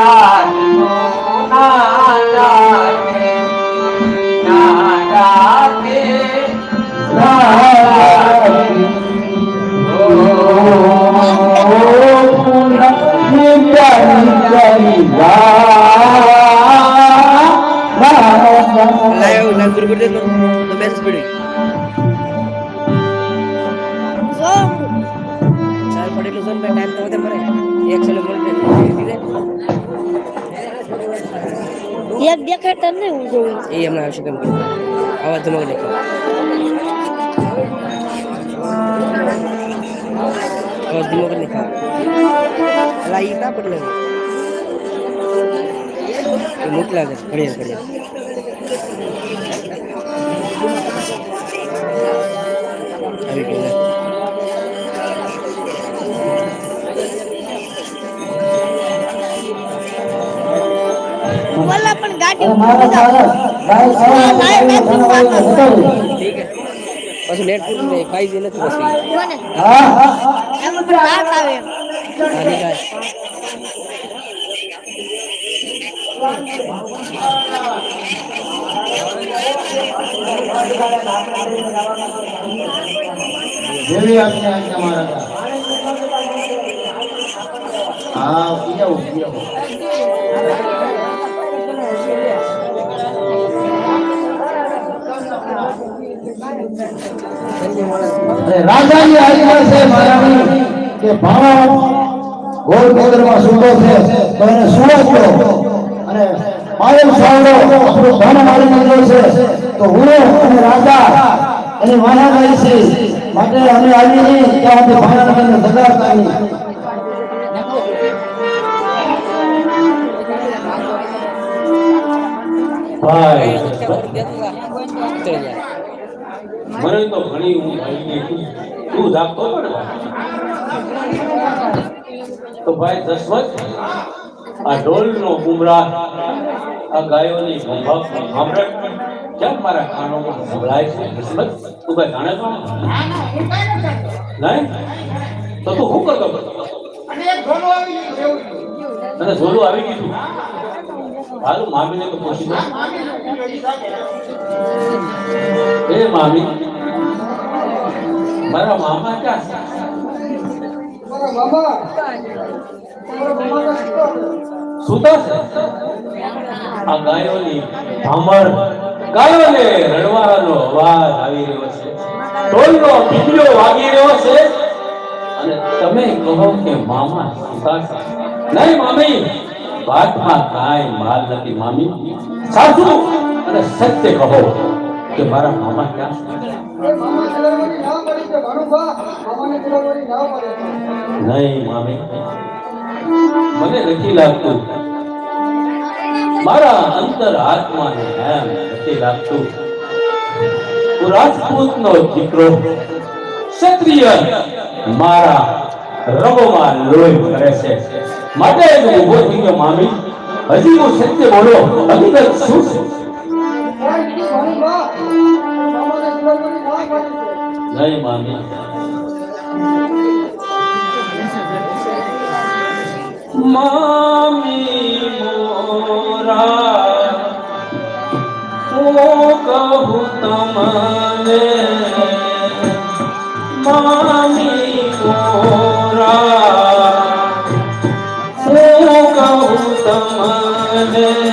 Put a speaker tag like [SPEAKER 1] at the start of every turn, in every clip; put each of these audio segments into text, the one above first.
[SPEAKER 1] આજ ના જાગે ના જાગે
[SPEAKER 2] લાયો ના ગુરુ ગુરુ ফেরতাম না এই আমরা আরশো ক্যাম্প করব আবার তোমাকে দেখো। আবার তোমাকে দেখো। লাই না। পড়লে মুখ লাগে बढ़िया बढ़िया अभी बोला
[SPEAKER 3] બોલા પણ ગાડી
[SPEAKER 2] પાછું નેટ પૂરું નહીં ફાઈવ જી નથી પછી હા
[SPEAKER 4] જેવી આપની આજ્ઞા મહારાજા હા પી આવો અરે રાજાની આજ્ઞા છે મહારાણી કે ભાણો ગોળ ગોદરમાં સૂતો છે, તો એને સુવા અને મારો સાવડો આપણો ધન મારી દીધો છે, તો હું અને રાજા એની મહાગાઈ છે, માટે અમે આવી નહીં ત્યાં સુધી ભાણાને સગાડતા નહીં.
[SPEAKER 2] જાય
[SPEAKER 5] મને તો ઘણી હું ભાઈને તું તું જાગતો હતો ને ભાઈ? તો ભાઈ દસવત આ ઢોલનો ગુમરાહ આ ગાયોની ભંભક કેમ મારા કાનોમાં સંભળાય છે દસવત તું ભાઈ જાણે તો? નહીં? તો તું શું કરતો અને ઝોલું આવી ગયું? હારું મામીને તો પૂછી એ મામી, મારા મામા ક્યાં છે? સુતા છે? આ ગાયોની ભામર, ગાયોને રણવાળાનો અવાજ આવી રહ્યો છે. ઢોલનો પીપળો વાગી રહ્યો છે. અને તમે કહો કે મામા નહીં, મામી વાતમાં કાંઈ માલ નથી, મામી. સાચું અને સત્ય કહો કે મારા મામા ક્યાં નહીં, મામી. મને નથી લાગતું. મારા અંતર આત્માને એમ નથી લાગતું. હું રાજપૂતનો દીકરો, ક્ષત્રિય મારા રગોમાં લોહી ભરે છે. માટે હું ઊભો થઈ ગયો મામી. હજી હું સત્ય બોલો, હકીકત શું છે? નહીં, મામી. મામી મોરા, હું કહું તમને, મામી મોરા તમને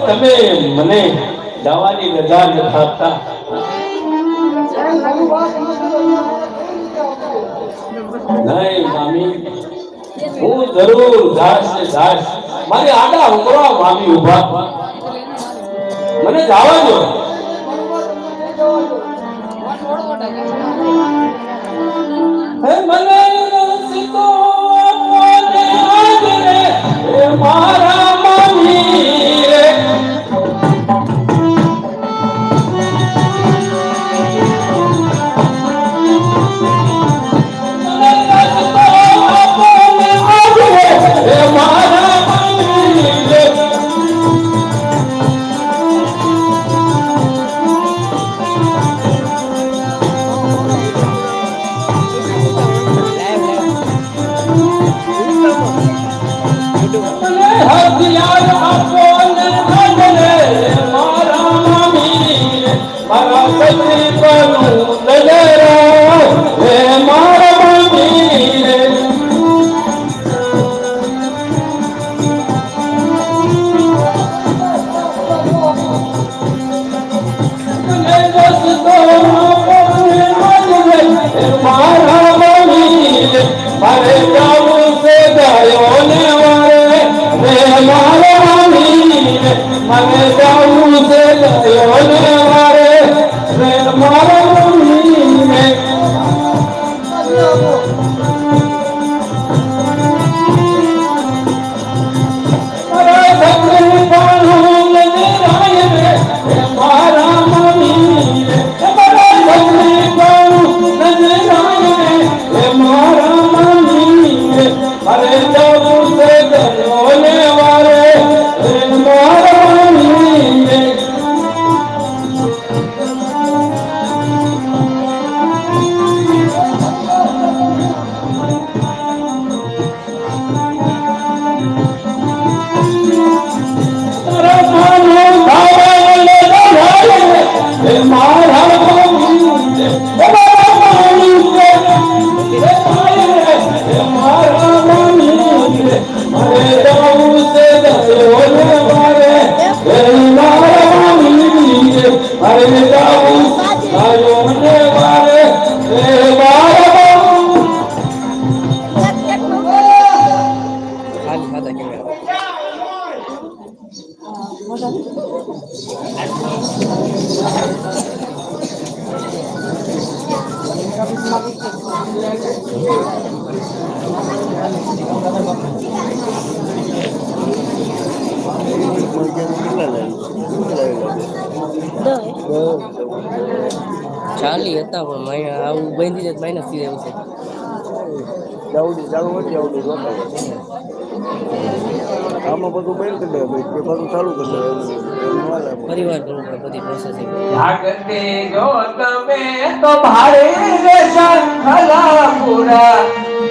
[SPEAKER 5] તમે મને દવાની રજા નથી નહીં, મામી. હું જરૂર ઘાસ ને ઘાસ મારે આડા ઉભરા મામી ઊભા મને જવા દો. મને
[SPEAKER 2] ચાલી હતા પણ અહીંયા આવું બાંધી જ માઇનસ થઈ રહ્યું છે.
[SPEAKER 3] જાવું જાવું જાવું આમાં બધું બંધ કરી દે ભાઈ કે બધું ચાલુ કરી દે એમ એમ ન હાલે આપણે.
[SPEAKER 2] ફરી વાર કરવું પડે બધી પ્રોસેસિંગ
[SPEAKER 1] જાગતે જો તમે તો ભારે રે શંખલાપુરા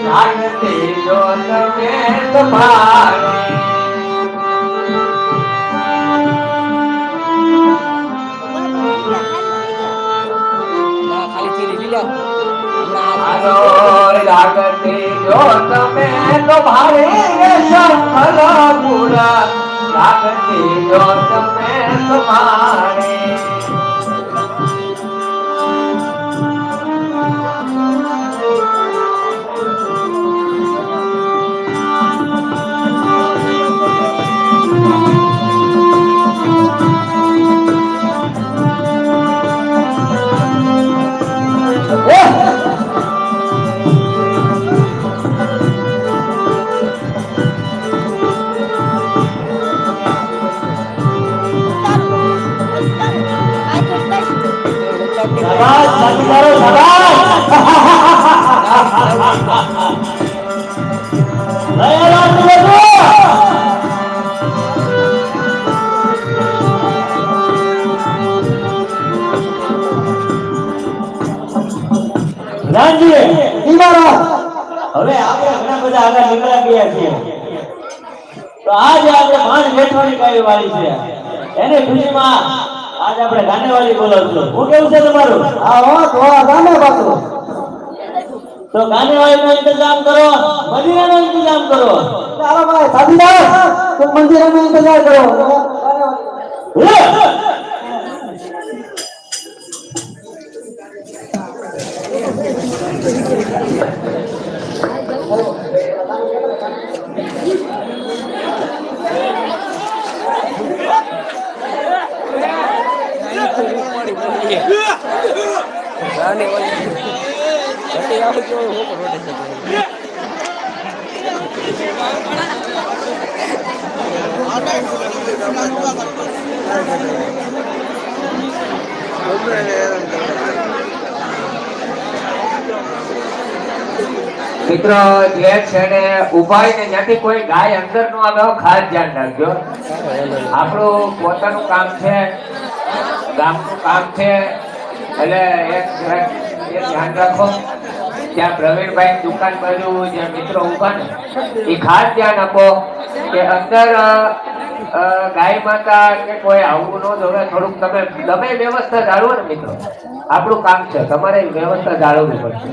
[SPEAKER 1] જાગતે જો તમે તો ભારે.
[SPEAKER 2] ખાલી ચીરી લીલા. હમણાં આ
[SPEAKER 1] જાગતે જો તમે તો ભારે રે જો તમે તો ભારે શાબાશ, સાચું કરો, શાબાશ. લઈ આવો આટલું બધું. હવે આપણે ઘણા બધા આગળ નીકળ્યા ગયા છીએ આજ આપણે માંડ બેઠવાની કઈ વાળી છે એને ખુશીમાં આજ આપણે ગાંડેવાલી બોલાવશું હું કેવું છે તમારું?
[SPEAKER 4] આ હો તો ગાને ગામે પાછું.
[SPEAKER 1] તો ગાંડેવાલીનો ઇંતજામ કરો મદિરાનો ઇંતજામ કરો.
[SPEAKER 4] ચાલો ભાઈ સાથીદાર તું મંદિરમાં ઇંતજાર કરો.
[SPEAKER 2] ઘટી આવું હું પણ રોટેશન
[SPEAKER 1] મિત્રો જે છે ને ઊભા ને જ્યાંથી કોઈ ગાય અંદર નો આવે ખાસ ધ્યાન રાખજો. આપણું પોતાનું કામ છે ગામનું કામ છે એટલે એક ધ્યાન રાખો. ત્યાં પ્રવીણભાઈ દુકાન બાજુ જે મિત્રો ઊભા ને એ ખાસ ધ્યાન આપો કે અંદર ગાય માતા કે કોઈ આવું ન દોડે થોડુંક તમે તમે વ્યવસ્થા જાળવો ને મિત્રો. આપણું કામ છે, તમારે વ્યવસ્થા જાળવવી પડશે.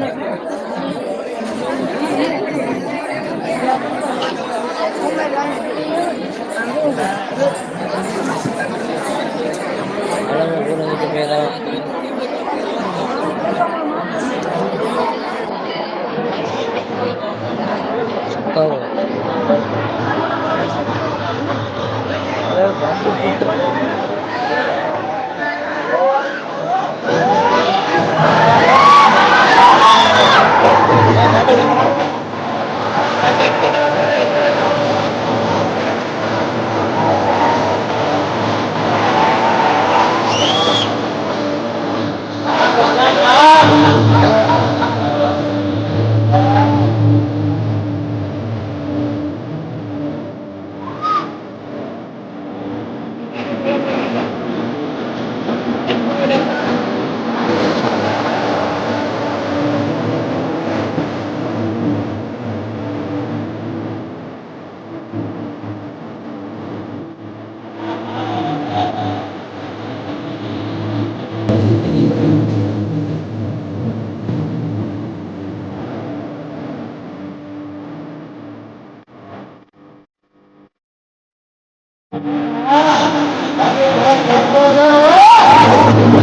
[SPEAKER 2] હમણાં
[SPEAKER 6] correndo.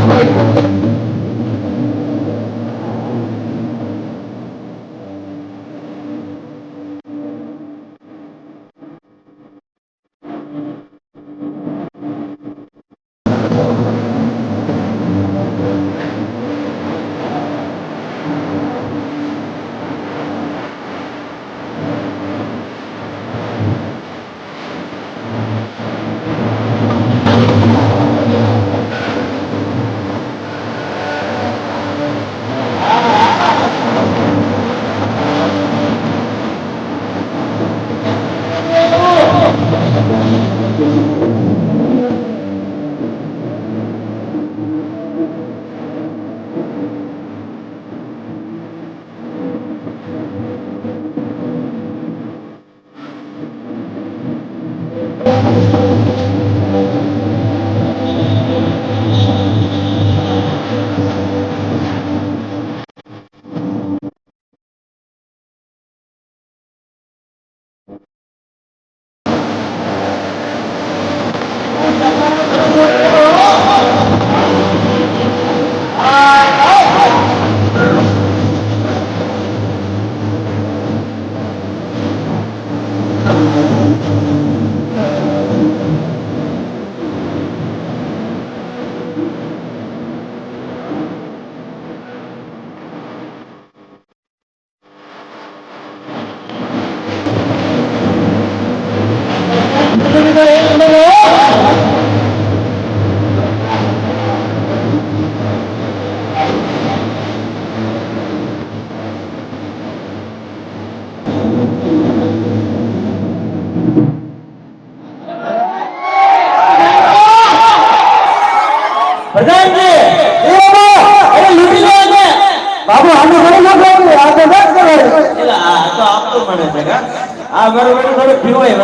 [SPEAKER 6] Thank you.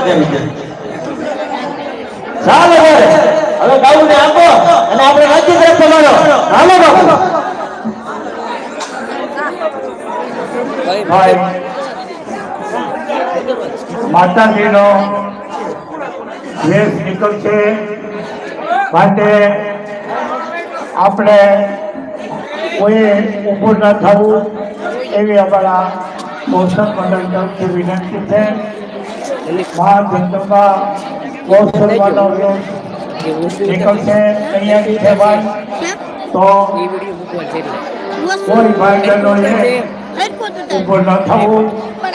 [SPEAKER 6] પીવાય છે. હવે હવે ને આપો અને આપણે રાજ્ય તરફ તમારો હાલો બાબુ
[SPEAKER 7] માતાજીનો વેશ નીકળશે માટે આપણે કોઈ ઊભું ન થવું એવી અમારા પોષક મંડળ તરફથી વિનંતી છે. મા જગદંબા ગૌસલવાનો વેશ
[SPEAKER 2] એ વસ્તુ
[SPEAKER 7] નીકળશે તૈયારી છે ભાઈ તો
[SPEAKER 2] એ વીડિયો મૂકવા છે
[SPEAKER 7] કોઈ ભાઈબંધો એ
[SPEAKER 8] હેડફોન તો
[SPEAKER 7] ઊભું ન થવું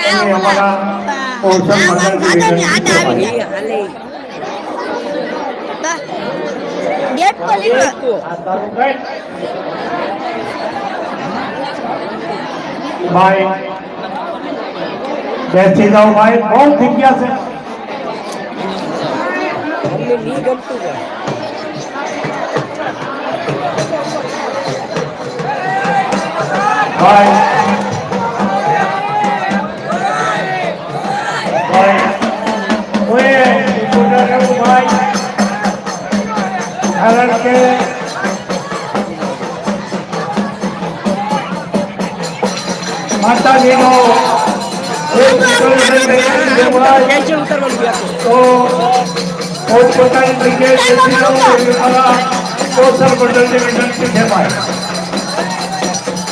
[SPEAKER 7] એવી અમારા પોષણ મંડળની વિનંતી છે ભાઈ.
[SPEAKER 2] એ હાલે
[SPEAKER 8] ડેટ પર લીધો
[SPEAKER 2] તો
[SPEAKER 7] ભાઈ બેસી જાઓ ભાઈ બહુ થઈ ગયા છે
[SPEAKER 2] અમને નહીં ગમતું ભાઈ
[SPEAKER 7] ભાઈ ભાઈ ઓએ ઊભું ન રહેવું ભાઈ કારણ કે માતાજીનો એક વિકલ્પ તૈયારી છે ભાઈ
[SPEAKER 2] નીચે ઉતરવાનું ગયા
[SPEAKER 7] તો પોતપોતાની જગ્યાએ બેસી જાઓ એવી મારા પોષણ મંડળની વિનંતી છે ભાઈ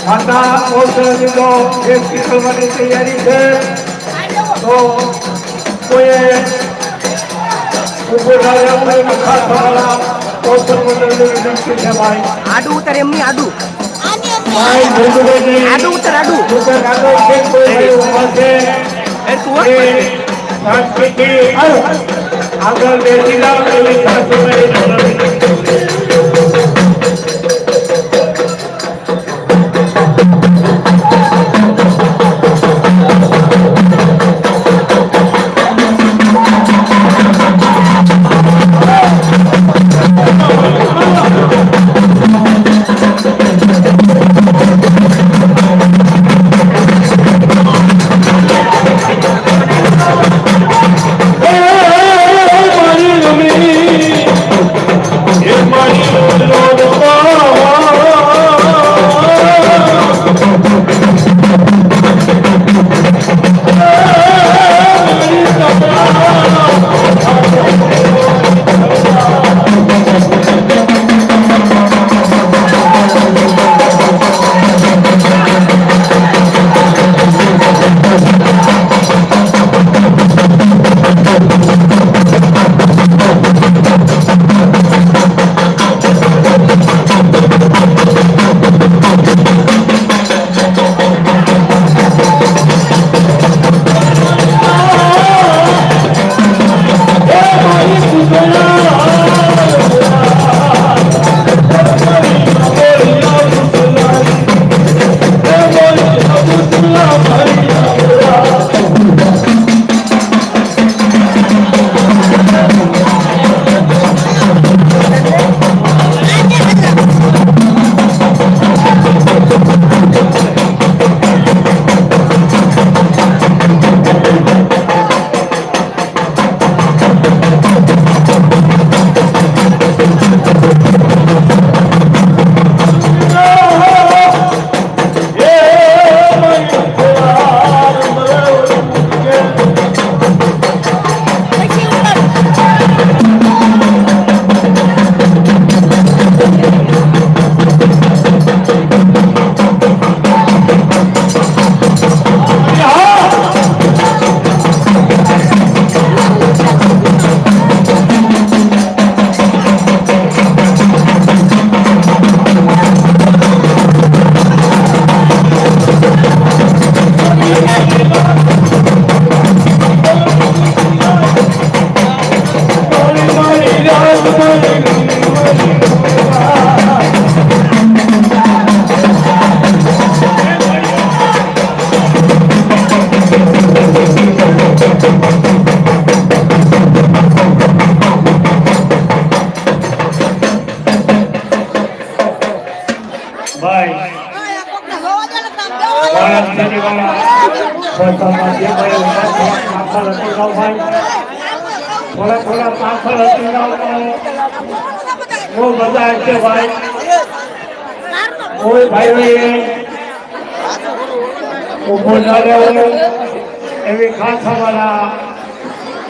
[SPEAKER 7] માતા પોષણનો એક શીખવવાની તૈયારી છે તો કોઈએ ઊભું ના રહેવું એ ખાસ અમારા પોષણ મંડળની વિનંતી છે ભાઈ
[SPEAKER 2] આડું ઉતર આડું.
[SPEAKER 7] આગળ બેસી જાઓ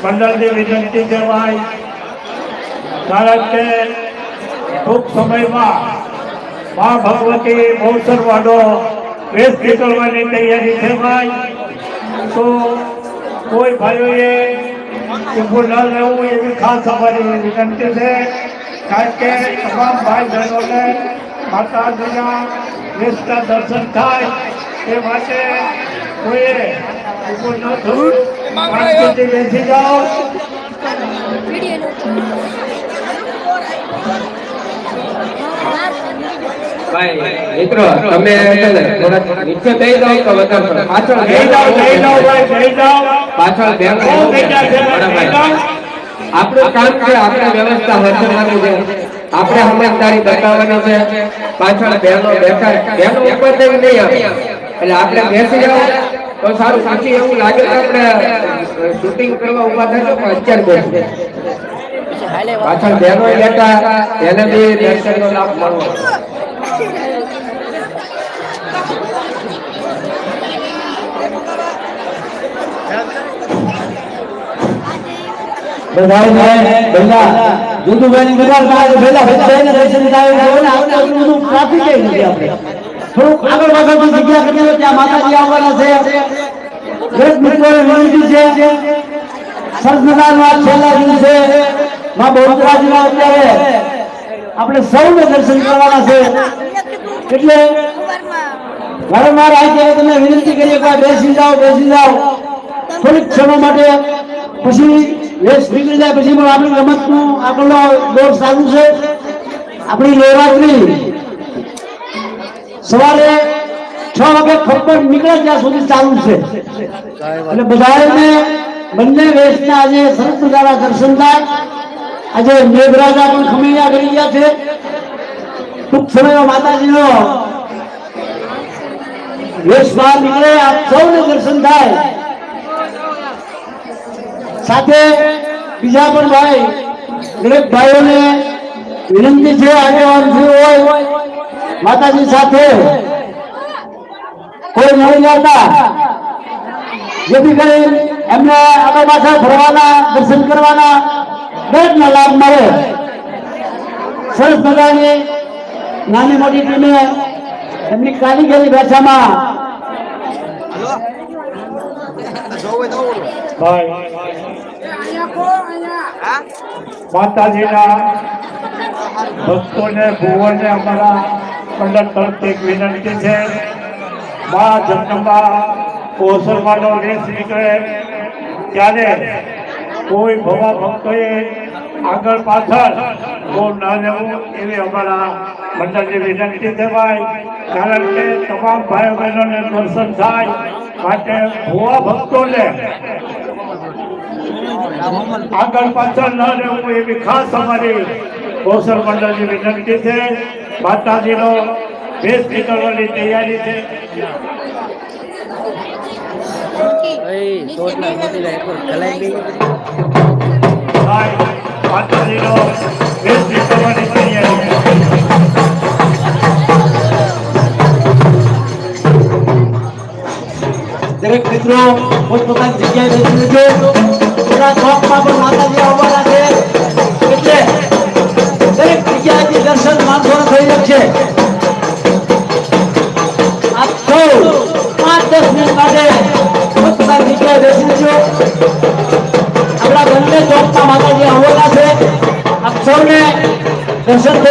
[SPEAKER 7] મંડળની વિનંતી ભાઈ કારણ કે ટૂંક સમયમાં મા ભગવતી બહુસરવાડો વેશ નીકળવાની તૈયારી ભાઈ તો કોઈ ભાઈઓએ ઊભું ન રહેવું એવી ખાસ અમારી વિનંતી છે. કારણ કે તમામ ભાઈ બહેનોને માતાજીના વેશના દર્શન થાય એ માટે કોઈએ ઊભું ન થવું બેસી જાઓ.
[SPEAKER 1] મિત્રો તમે નીચે થઈ જાઓ તો વધારે પાછળ
[SPEAKER 7] જાઓ જાઓ ભાઈ જાઓ.
[SPEAKER 1] પાછળ
[SPEAKER 7] જાઓ.
[SPEAKER 1] આપણું કામ છે આપણે વ્યવસ્થા વર્તવાની છે. આપણે સમજદારી બતાવવાની છે. પાછળ બહેનો બેઠા બહેનો ઉપર નહીં આવે. એટલે આપણે બેસી જાવ તો સારું પછી એવું લાગે કે આપણે શૂટિંગ કરવા ઊભા થશો પણ અત્યારે બેસી
[SPEAKER 2] પછી હાલે
[SPEAKER 1] પાછળ બહેનો બેઠા એને બી દર્શનનો લાભ મળવો
[SPEAKER 4] બધાને પહેલા જુદુભાઈની બધા પાસે પહેલા ભેગા દર્શન થાય ને આપણે થોડુંક આગળ પાછળની જગ્યા કરી દો ત્યાં માતાજી આવવાના છે. દરેક મિત્રોને વિનંતી છે. આ છેલ્લા દિવસે માં બહુચરાજીના અત્યારે આપણે સૌને દર્શન કરવાના છે. એટલે વારંવાર આ ત્યારે તમે વિનંતી કરીએ કે બેસી જાઓ બેસી જાઓ. થોડીક ક્ષણો માટે પછી રેસ નીકળી જાય, પછી પણ આપણી રમતનું આપણો દોર સારું છે. આપણી નવરાત્રી સવારે છ વાગે ખબર નીકળે ત્યાં સુધી ચાલુ છે. એટલે બધાને બંને વેશના આજે સરસ મજાના દર્શન થાય. આજે મેઘરાજા પણ ખમૈયા કરી ગયા છે. ટૂંક સમયમાં માતાજીનો વેશ બહાર નીકળે, આપ સૌને દર્શન થાય. સાથે બીજા પણ ભાઈ, દરેક ભાઈઓને વિનંતી છે, આગેવાન થયું હોય માતાજી સાથે કોઈ નહીં જતા જેથી કરી એમને આગળ પાછળ ફરવાના દર્શન કરવાના દરેકનો લાભ મળે. સરસ મજાની નાની મોટી ટીમે એમની કારીગરી ભાષામાં
[SPEAKER 7] માતાજીના ભક્તોને ભુવનને અમારા મંડળ તરફથી એક વિનંતી છે. મા જગદંબા કોસરમાનો રેસ નીકળે ત્યારે કોઈ ભવા ભક્તોએ આગળ પાછળ બહુ ના જવું એવી અમારા મંડળની વિનંતી ભાઈ કારણ કે તમામ ભાઈ બહેનોને દર્શન થાય માટે ભુવા ભક્તોને આગળ પાછળ ન રહેવું એવી ખાસ અમારી કૌશલ મંડળની વિનંતી છે. માતાજીનો ભેસ નીકળવાની તૈયારી છે. તૈયારી છે.
[SPEAKER 4] દરેક મિત્રો પોતપોતાની જગ્યાએ બેસી લેજો પણ બંને